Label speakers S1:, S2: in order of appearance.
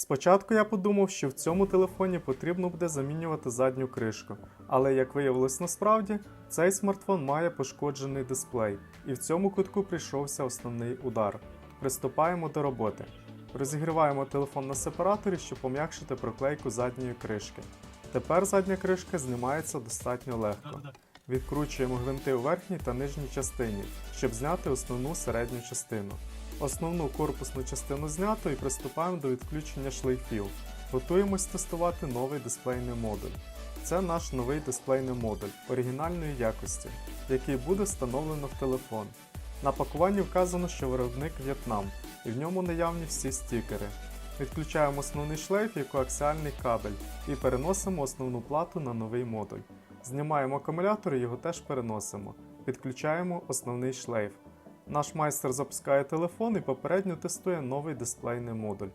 S1: Спочатку я подумав, що в цьому телефоні потрібно буде замінювати задню кришку, але як виявилось насправді, цей смартфон має пошкоджений дисплей, і в цьому кутку прийшовся основний удар. Приступаємо до роботи. Розігріваємо телефон на сепараторі, щоб пом'якшити проклейку задньої кришки. Тепер задня кришка знімається достатньо легко. Відкручуємо гвинти у верхній та нижній частині, щоб зняти основну середню частину. Основну корпусну частину знято і приступаємо до відключення шлейфів. Готуємось тестувати новий дисплейний модуль. Це наш новий дисплейний модуль оригінальної якості, який буде встановлено в телефон. На пакуванні вказано, що виробник В'єтнам, і в ньому наявні всі стікери. Відключаємо основний шлейф і коаксіальний кабель і переносимо основну плату на новий модуль. Знімаємо акумулятор і його теж переносимо. Підключаємо основний шлейф. Наш майстер запускає телефон і попередньо тестує новий дисплейний модуль.